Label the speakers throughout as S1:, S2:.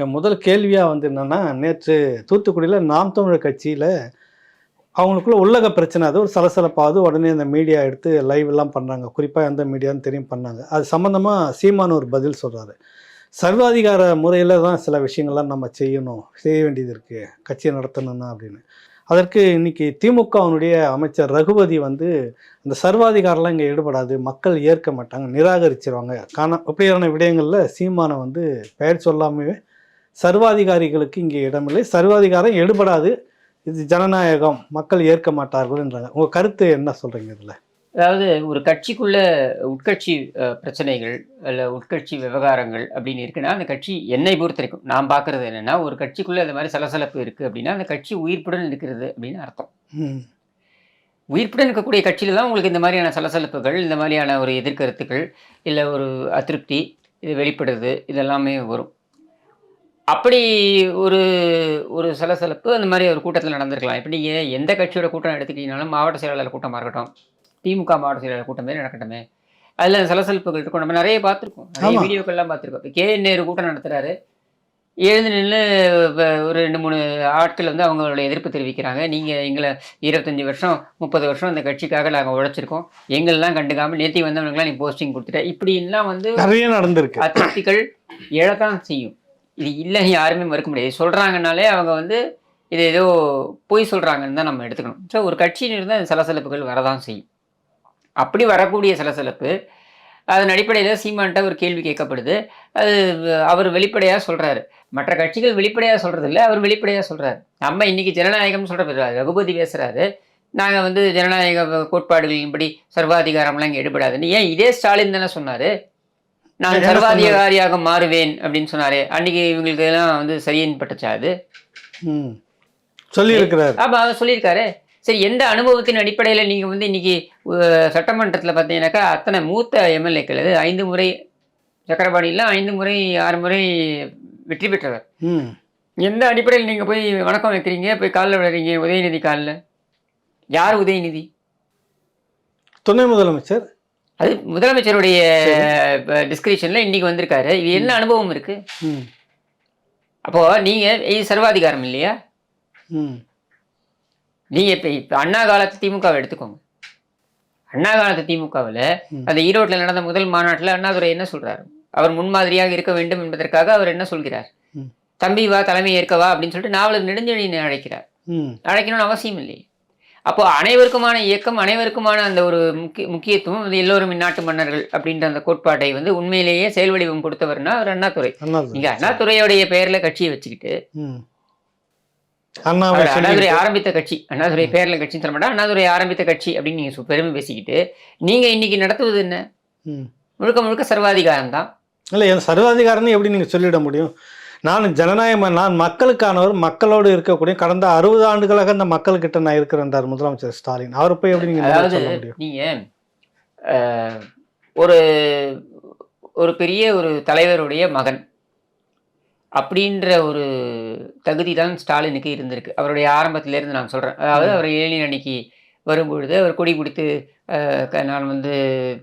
S1: என் முதல் கேள்வியாக வந்து என்னென்னா நேற்று தூத்துக்குடியில் நாம் தமிழர் கட்சியில் அவங்களுக்குள்ள உள்ளக பிரச்சனை அது ஒரு சலசலப்பாவது உடனே அந்த மீடியா எடுத்து லைவ் எல்லாம் பண்ணுறாங்க குறிப்பாக எந்த மீடியான்னு தெரியும் பண்ணாங்க. அது சம்மந்தமாக சீமான் ஒரு பதில் சொல்கிறாரு சர்வாதிகார முறையில் தான் சில விஷயங்கள்லாம் நம்ம செய்யணும் செய்ய வேண்டியது இருக்குது கட்சியை நடத்தணும்னா அப்படின்னு. அதற்கு இன்னைக்கு திமுகவினுடைய அமைச்சர் ரகுபதி வந்து அந்த சர்வாதிகாரம்லாம் இங்கே ஈடுபடாது மக்கள் ஏற்க மாட்டாங்க நிராகரிச்சிருவாங்க. காண அப்படியான விடயங்களில் சீமானை வந்து பெயர் சொல்லாமே சர்வாதிகாரிகளுக்கு இங்கே இடமில்லை. சர்வாதிகாரம் எடுபடாது. இது ஜனநாயகம். மக்கள் ஏற்க மாட்டார்கள்ன்றாங்க உங்கள் கருத்து என்ன சொல்கிறீங்க இதில்?
S2: அதாவது ஒரு கட்சிக்குள்ள உட்கட்சி பிரச்சனைகள் அல்ல உட்கட்சி விவகாரங்கள் அப்படின்னு இருக்குன்னா அந்த கட்சி என்னை பொறுத்த வரைக்கும் நான் பார்க்கறது என்னன்னா ஒரு கட்சிக்குள்ள இந்த மாதிரி சலசலப்பு இருக்கு அப்படின்னா அந்த கட்சி உயிர்ப்புடன் இருக்கிறது அப்படின்னு அர்த்தம். உயிர்ப்புடன் இருக்கக்கூடிய கட்சியில தான் உங்களுக்கு இந்த மாதிரியான சலசலப்புகள் இந்த மாதிரியான ஒரு எதிர்கருத்துக்கள் இல்லை ஒரு அதிருப்தி இது வெளிப்படுறது இதெல்லாமே வரும். அப்படி ஒரு ஒரு சலசலப்பு அந்த மாதிரி ஒரு கூட்டத்தில் நடந்திருக்கலாம். இப்போ நீங்கள் எந்த கட்சியோட கூட்டம் எடுத்துக்கிட்டீங்கனாலும் மாவட்ட செயலாளர் கூட்டமாக இருக்கட்டும் திமுக மாவட்ட செயலாளர் கூட்டமே நடக்கட்டுமே. அதில் சலசலப்புகள் இருக்கும். நம்ம நிறைய பார்த்துருக்கோம். நிறைய. வீடியோக்கள்லாம் பார்த்துருக்கோம். இப்போ கே. நேரு கூட்டம் நடத்துறாரு. எழுந்து நின்று ஒரு ரெண்டு மூணு ஆட்கள் வந்து அவங்களுடைய எதிர்ப்பு தெரிவிக்கிறாங்க. நீங்கள் எங்களை இருபத்தஞ்சி வருஷம் முப்பது வருஷம் அந்த கட்சிக்காக நாங்கள் உழைச்சிருக்கோம். எங்களெல்லாம் கண்டுக்காமல் நேத்தி வந்தவனுக்குலாம் நீ போஸ்டிங் கொடுத்துட்ட. இப்படிலாம் வந்து
S1: நிறைய நடந்திருக்கு.
S2: அதிருப்திகள் எழத்தான் செய்யும். இது இல்லைன்னு யாருமே மறுக்க முடியாது. சொல்கிறாங்கனாலே அவங்க வந்து இது ஏதோ பொய் சொல்கிறாங்கன்னு தான் நம்ம எடுத்துக்கணும். ஸோ ஒரு கட்சியில் இருந்தால் சலசலப்புகள் வரதான் செய்யும். அப்படி வரக்கூடிய சலசலப்பு அதன் அடிப்படையில் சீமான்ட்ட ஒரு கேள்வி கேட்கப்படுது. அது அவர் வெளிப்படையாக சொல்கிறாரு மற்ற கட்சிகள் வெளிப்படையாக சொல்கிறது இல்லை அவர் வெளிப்படையாக சொல்கிறாரு நம்ம இன்றைக்கி ஜனநாயகம்னு சொல்கிற ரகுபதி பேசுகிறாரு நாங்கள் வந்து ஜனநாயக கோட்பாடுகளின்படி சர்வாதிகாரம்லாம் இங்கே எடுபடாதுன்னு. ஏன் இதே ஸ்டாலின் தானே சொன்னார்? நான் சர்வாதிகாரியாக மாறுவேன் அப்படின்னு சொன்னாரு. அன்னைக்கு இவங்களுக்கு எல்லாம் வந்து சரியின் பட்டுச்சா அது
S1: ம். சொல்லியிருக்கிறார்.
S2: ஆமா சொல்லியிருக்காரு. சரி எந்த அனுபவத்தின் அடிப்படையில் நீங்க வந்து இன்னைக்கு சட்டமன்றத்துல பார்த்தீங்கன்னாக்கா அத்தனை மூத்த எம்எல்ஏக்கள் அது ஐந்து முறை சக்கரபாணிலாம் ஐந்து முறை ஆறு முறை வெற்றி பெற்றவர்.
S1: ம்.
S2: எந்த அடிப்படையில் நீங்க போய் வணக்கம் வைக்கிறீங்க? போய் காலில் விழுறீங்க உதயநிதி காலில்? யார் உதயநிதி?
S1: துணை முதலமைச்சர்.
S2: அது முதலமைச்சருடைய டிஸ்கிரிப்ஷன்ல இன்னைக்கு வந்திருக்காரு. இது என்ன அனுபவம் இருக்கு? அப்போ நீங்க இது சர்வாதிகாரம் இல்லையா? நீங்க இப்ப இப்ப அண்ணா காலத்து திமுகவை எடுத்துக்கோங்க. அண்ணா காலத்து திமுகவில். அந்த ஈரோட்டில் நடந்த முதல் மாநாட்டில் அண்ணாதுரை என்ன சொல்றாரு? அவர் முன்மாதிரியாக இருக்க வேண்டும் என்பதற்காக அவர் என்ன சொல்கிறார். தம்பி வா தலைமை ஏற்கவா அப்படின்னு சொல்லிட்டு நாவலர் நெடுஞ்செழியனை அழைக்கிறார். அழைக்கணும்னு அவசியம் இல்லை அப்போ அனைவருக்குமான இயக்கம் அனைவருக்குமான அந்த ஒரு முக்கிய முக்கியத்துவம் வந்து எல்லோரும் இந்நாட்டு மன்னர்கள் அப்படின்ற அந்த கோட்பாட்டை வந்து உண்மையிலேயே செயல் வடிவம் கொடுத்தவர்னா அவர் அண்ணாதுரை. நீங்க அண்ணாதுரையோடைய பெயர்ல கட்சியை வச்சுக்கிட்டு அண்ணாதுரை ஆரம்பித்த கட்சி அண்ணாதுரை பேர்ல கட்சின்னு சொல்ல மாட்டா அண்ணாதுரை ஆரம்பித்த கட்சி அப்படின்னு நீங்க பெருமை பேசிக்கிட்டு நீங்க இன்னைக்கு நடத்துவது என்ன? முழுக்க முழுக்க சர்வாதிகாரம் தான்
S1: இல்லை என் சர்வாதிகாரம்னு எப்படி நீங்கள் சொல்லிட முடியும்? நான் ஜனநாயகம் நான் மக்களுக்கானவர் மக்களோடு இருக்கக்கூடிய கடந்த அறுபது ஆண்டுகளாக இந்த மக்கள்கிட்ட நான் இருக்கிறேன்றார் முதலமைச்சர் ஸ்டாலின். அவரை போய் எப்படி நீங்கள்
S2: ஒரு ஒரு பெரிய ஒரு தலைவருடைய மகன் அப்படின்ற ஒரு தகுதி தான் ஸ்டாலினுக்கு இருந்திருக்கு. அவருடைய ஆரம்பத்திலேருந்து நான் சொல்கிறேன் அதாவது அவர் இளைஞர் அன்னைக்கு வரும்பொழுது அவர் கொடி பிடித்து நான் வந்து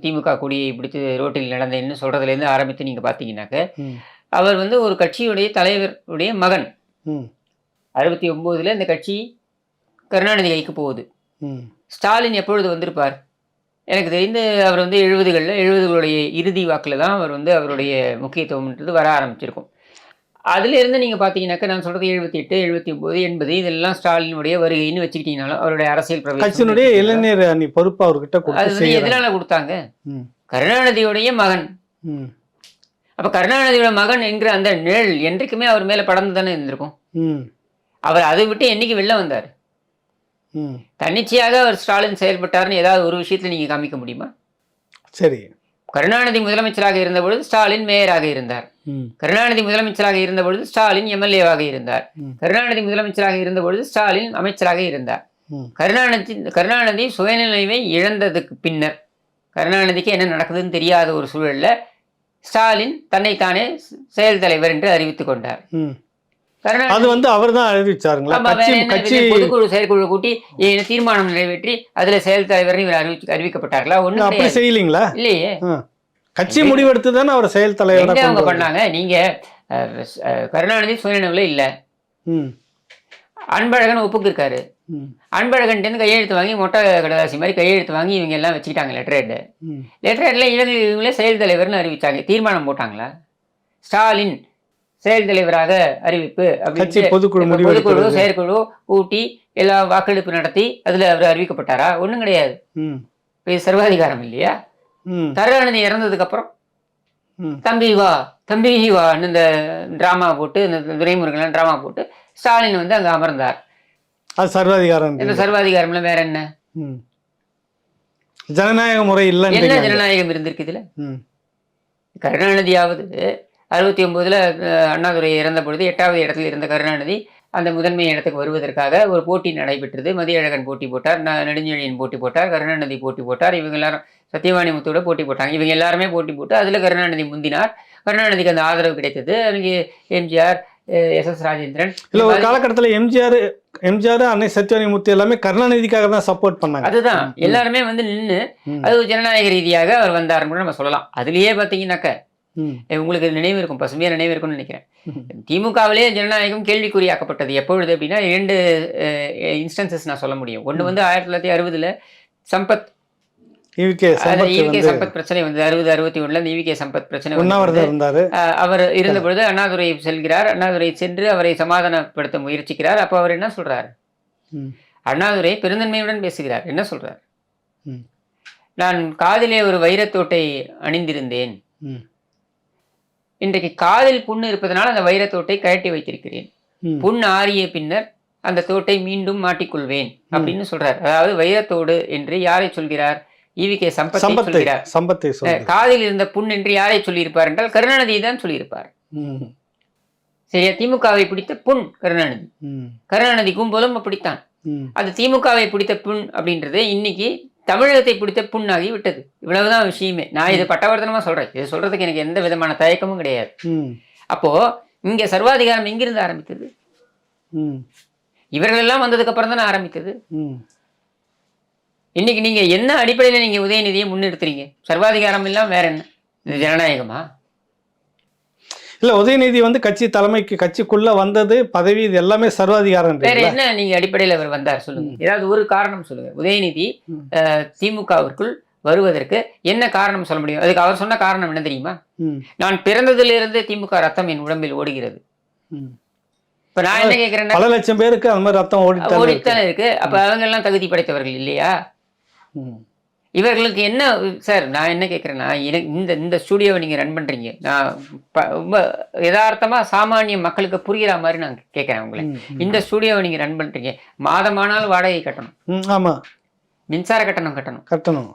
S2: திமுக கொடியை பிடித்து ரோட்டில் நடந்தேன்னு சொல்கிறதுலேருந்து ஆரம்பித்து நீங்கள் பார்த்தீங்கன்னாக்க அவர் வந்து ஒரு கட்சியுடைய தலைவருடைய மகன். அறுபத்தி ஒம்போதில் இந்த கட்சி கருணாநிதி கைக்கு போகுது. ஸ்டாலின் எப்பொழுது வந்திருப்பார்? எனக்கு தெரிந்து அவர் வந்து எழுபதுகளில் எழுபதுகளுடைய இறுதி வாக்கில் தான் அவர் வந்து அவருடைய முக்கியத்துவம்ன்றது வர ஆரம்பிச்சிருக்கும். அதிலிருந்து நீங்கள் பார்த்தீங்கன்னாக்கா நான் சொல்கிறது எழுபத்தி எட்டு எழுபத்தி ஒம்பது எண்பது இதெல்லாம் ஸ்டாலினுடைய வருகைன்னு வச்சுக்கிட்டீங்கனாலும் அவருடைய அரசியல் பிரவேசம்
S1: கட்சியினுடைய இளைஞர் அணி பொறுப்பு அவர்கிட்ட
S2: அது வந்து எதனால கொடுத்தாங்க? கருணாநிதியுடைய மகன். அப்போ கருணாநிதியோட மகன் என்கிற அந்த நிழல் என்றைக்குமே அவர் மேலே படர்ந்து தானே இருந்திருக்கும் அவர் அதை விட்டு என்னைக்கு வெளில வந்தார்? தன்னிச்சையாக அவர் ஸ்டாலின் செயல்பட்டார்னு ஏதாவது ஒரு விஷயத்தில் நீங்கள் காமிக்க முடியுமா?
S1: சரி.
S2: கருணாநிதி முதலமைச்சராக இருந்த பொழுது ஸ்டாலின் மேயராக இருந்தார். கருணாநிதி முதலமைச்சராக இருந்த பொழுது ஸ்டாலின் எம்எல்ஏவாக இருந்தார். கருணாநிதி முதலமைச்சராக இருந்த பொழுது ஸ்டாலின் அமைச்சராக இருந்தார். கருணாநிதி கருணாநிதி சுயநிலைமை இழந்ததுக்கு பின்னர் கருணாநிதிக்கு என்ன நடக்குதுன்னு தெரியாத ஒரு சூழல்ல ஸ்டாலின் தன்னைத்தானே செயல் தலைவர் என்று அறிவித்துக் கொண்டார்.
S1: அது வந்து அவர் தான் அறிவிச்சாருங்களா?
S2: பொதுக்குழு செயற்குழு கூட்டி தீர்மானம் நிறைவேற்றி அதுல செயல் தலைவர் இவர் அறிவிச்சு அறிவிக்கப்பட்டார்களா? ஒண்ணும்
S1: அப்படி செய்யலீங்களா?
S2: இல்லையே.
S1: கட்சி முடிவெடுத்து தானே அவர் செயல் தலைவராக
S2: எங்க அவங்க. பண்ணாங்க? நீங்க கருணாநிதி சுயநினைவில் இல்லை. அன்பழகன் ஒப்புக்கு இருக்காரு
S1: ம்.
S2: அன்பழகன்ட்டேருந்து கையெழுத்து வாங்கி மொட்டை கடதாசி மாதிரி கையெழுத்து வாங்கி இவங்க எல்லாம் வச்சுக்கிட்டாங்க லெட்டர் ஹெட்
S1: ம்.
S2: லெட்டர் ஹெட்ல இவங்க இவங்களே செயல் தலைவர்னு அறிவிச்சாங்க. தீர்மானம் போட்டாங்களா? ஸ்டாலின் செயல் தலைவராக அறிவிப்பு அப்படின்னு
S1: பொதுக்குழு.
S2: செயற்குழு கூட்டி எல்லா வாக்கெடுப்பு நடத்தி அதுல அவர் அறிவிக்கப்பட்டாரா? ஒண்ணும் கிடையாது. இது சர்வாதிகாரம் இல்லையா?
S1: ம்.
S2: கருணாநிதி இறந்ததுக்கு அப்புறம்
S1: ம்.
S2: தம்பி வா தம்பி வான்னு இந்த டிராமா போட்டு இந்த துரைமுருகன் டிராமா போட்டு ஸ்டாலின் வந்து அங்க அமர்ந்தார்.
S1: அது சர்வாதிகாரம்
S2: இந்த சர்வாதிகாரம்ல வேற என்ன?
S1: ஜனநாயக முறை
S2: என்ன
S1: இல்லைன்றீங்க
S2: ஜனநாயகம் இருந்திருக்கு இதுல? கருணாநிதியாவது அறுபத்தி ஒன்பதுல அண்ணாதுரை இறந்த பொழுது எட்டாவது இடத்துல இருந்த கருணாநிதி அந்த முதன்மை இடத்துக்கு வருவதற்காக ஒரு போட்டி நடைபெற்றது. மதியழகன் போட்டி போட்டார் ந- நெடுஞ்செழியன் போட்டி போட்டார் கருணாநிதி போட்டி போட்டார். இவங்க எல்லாரும் சத்தியவாணி முத்தோட போட்டி போட்டாங்க. இவங்க எல்லாருமே போட்டி போட்டு அதுல கருணாநிதி முந்தினார். கருணாநிதிக்கு அந்த ஆதரவு கிடைத்தது. அவங்க எம்ஜிஆர் எஸ் எஸ் ராஜேந்திரன்.
S1: இல்ல ஒரு காலகட்டத்துல எம்ஜிஆர் எம்ஜிஆர் அன்னை சத்யவாணி முத்து எல்லாமே கருணாநிதிக்காக தான் சப்போர்ட் பண்ணாங்க.
S2: அதுதான். எல்லாருமே வந்து நின்று. அது ஜனநாயக ரீதியாக அவர் வந்தாருன்னு கூட நம்ம சொல்லலாம். அதுலயே பாத்தீங்கன்னாக்க உங்களுக்கு நினைவு இருக்கும் பசுமையா நினைவு இருக்கும்னு நினைக்கிறேன். திமுகவிலே ஜனநாயகம் கேள்விக்குறியாக்கப்பட்டது எப்பொழுது அப்படின்னா இரண்டு இன்ஸ்டன்சஸ் நான் சொல்ல முடியும். ஒன்று வந்து ஆயிரத்தி தொள்ளாயிரத்தி அறுபதுல Sampath
S1: E V K Sampath
S2: E V K Sampath பிரச்சனை வந்து அறுபது அறுபத்தி ஒண்ணுல ஈவிகே சம்பத் பிரச்சனை
S1: உண்ணாவிரதம் இருந்தாரு.
S2: அவர் இருந்த பொழுது அண்ணாதுரை செல்கிறார். அண்ணாதுரை சென்று அவரை சமாதானப்படுத்த முயற்சிக்கிறார். அப்போ அவர் என்ன சொல்றார்? அண்ணாதுரை பெருந்தன்மையுடன் பேசுகிறார். என்ன சொல்றார். நான் காதிலே ஒரு வைரத்தோட்டை அணிந்திருந்தேன். இன்றைக்கு காதில் புண்ணு இருப்பதனால் அந்த வைரத்தோட்டை கழட்டி வைத்திருக்கிறேன். புண் ஆறிய பின்னர் அந்த தோட்டை மீண்டும் மாட்டிக்கொள்வேன் அப்படின்னு சொல்றார். அதாவது வைரத்தோடு என்று யாரை சொல்கிறார்? ஈவிகே சம்பத்தை
S1: சம்பத்தை
S2: சொல்கிறார். காதில் இருந்த புண் என்று யாரை சொல்லியிருப்பார் என்றால் கருணாநிதியை தான் சொல்லியிருப்பார். சரியா? திமுகவை பிடித்த புண் கருணாநிதி. கருணாநிதி கும்பலும் அப்படித்தான். அது திமுகவை பிடித்த புண் அப்படின்றது இன்னைக்கு தமிழகத்தை பிடித்த புண்ணாகி விட்டது. இவ்வளவுதான் விஷயமே. நான் இது பட்டவர்த்தனமா சொல்றேன். இது சொல்றதுக்கு எனக்கு எந்த விதமான தயக்கமும் கிடையாது. அப்போ இங்க சர்வாதிகாரம் எங்கிருந்து ஆரம்பித்தது? இவர்கள் எல்லாம் வந்ததுக்கு அப்புறம் தானே ஆரம்பித்தது இன்னைக்கு நீங்க என்ன அடிப்படையில நீங்க உதயநிதியை முன்னிறுத்துறீங்க சர்வாதிகாரம் எல்லாம் வேற என்ன? இது ஜனநாயகமா?
S1: இல்ல உதயநிதி வந்து கட்சி தலைமைக்கு கட்சிக்குள்ள வந்தது பதவி இது எல்லாமே சர்வாதிகாரம்
S2: வேற என்ன நீங்க அடிப்படையில அவர் வந்தார் சொல்லுங்க. ஏதாவது ஒரு காரணம் சொல்லுங்க. உதயநிதி திமுகவிற்குள் வருவதற்கு என்ன காரணம் சொல்ல முடியும்? அதுக்கு அவர் சொன்ன காரணம் என்ன தெரியுமா? நான் பிறந்ததிலிருந்து திமுக ரத்தம் என் உடம்பில் ஓடுகிறது. இப்ப நான் என்ன கேட்கிறேன்னா
S1: பல லட்சம் பேருக்கு அந்த மாதிரி ரத்தம் ஓடித்தான் இருக்கு.
S2: அப்ப அவங்க எல்லாம் தகுதி படைத்தவர்கள் இல்லையா? இவர்களுக்கு என்ன சார் நான் என்ன கேட்குறேன்னா இந்த இந்த ஸ்டூடியோவை நீங்கள் ரன் பண்ணுறீங்க நான் ரொம்ப யதார்த்தமா சாமானிய மக்களுக்கு புரிகிற மாதிரி நான் கேட்குறேன் உங்களை. இந்த ஸ்டூடியோவை நீங்கள் ரன் பண்ணுறீங்க மாதமானாலும் வாடகை கட்டணும்.
S1: ம் ஆமா.
S2: மின்சார கட்டணம் கட்டணும்.
S1: கட்டணும்.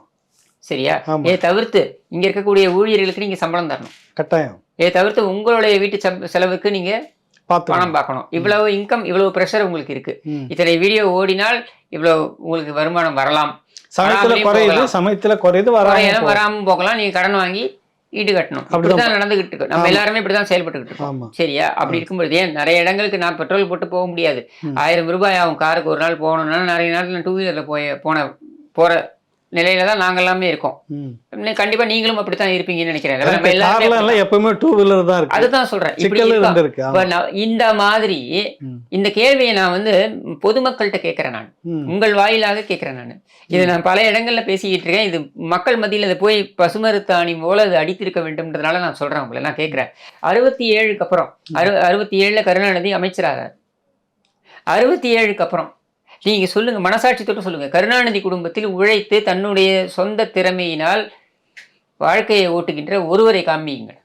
S2: சரியா. இதை தவிர்த்து இங்க இருக்கக்கூடிய ஊழியர்களுக்கு நீங்க சம்பளம் தரணும்.
S1: கட்டாயம்.
S2: இதை தவிர்த்து உங்களுடைய வீட்டு செலவுக்கு நீங்க
S1: பார்த்து
S2: பணம் பார்க்கணும். இவ்வளவு இன்கம் இவ்வளவு ப்ரெஷர் உங்களுக்கு இருக்கு. இத்தனை வீடியோ ஓடினால் இவ்வளவு உங்களுக்கு வருமானம் வரலாம்.
S1: சமயத்துல குறையுது. சமயத்துல குறையுது வராம.
S2: வராம போகலாம். நீங்க கடன் வாங்கி ஈடு கட்டணும்.
S1: அப்படிதான்
S2: நடந்துகிட்டு இருக்கு. நம்ம. எல்லாருமே இப்படிதான் செயல்பட்டுக்கிட்டு இருக்கோம். சரியா? அப்படி இருக்கும்போது ஏன் நிறைய இடங்களுக்கு நான் பெட்ரோல் போட்டு போக முடியாது. ஆயிரம் ரூபாய் ஆகும். காருக்கு ஒரு நாள் போகணும்னா நிறைய நாட்கள் டூ வீலர்ல போய் போன போற நிலையில தான் நாங்க எல்லாமே இருக்கோம். கண்டிப்பா நீங்களும் அப்படித்தான் இருப்பீங்கன்னு நினைக்கிறேன்.
S1: எப்பவுமே டூ வீலர் தான் இருக்கு.
S2: அதுதான் சொல்றேன். இந்த மாதிரி. இந்த கேள்வியை நான் வந்து பொதுமக்கள்கிட்ட கேட்கிறேன் நான். உங்கள் வாயிலாக கேட்கிறேன் நான். இதை நான் பல இடங்கள்ல பேசிக்கிட்டு இருக்கேன். இது மக்கள் மத்தியில் இதை போய் பசுமருத்தாணி போல அது அடித்திருக்க வேண்டும்ன்றதுனால நான் சொல்றேன் உங்களை நான் கேட்கிறேன். அறுபத்தி ஏழுக்கு அப்புறம் அறு அறுபத்தி ஏழுல கருணாநிதி அமைச்சராகிறார் அறுபத்தி ஏழுக்கு அப்புறம். நீங்கள் சொல்லுங்கள் மனசாட்சி தொட்டு சொல்லுங்கள் கருணாநிதி குடும்பத்தில் உழைத்து தன்னுடைய சொந்த திறமையினால் வாழ்க்கையை ஓட்டுகின்ற ஒருவரை காமியுங்கள்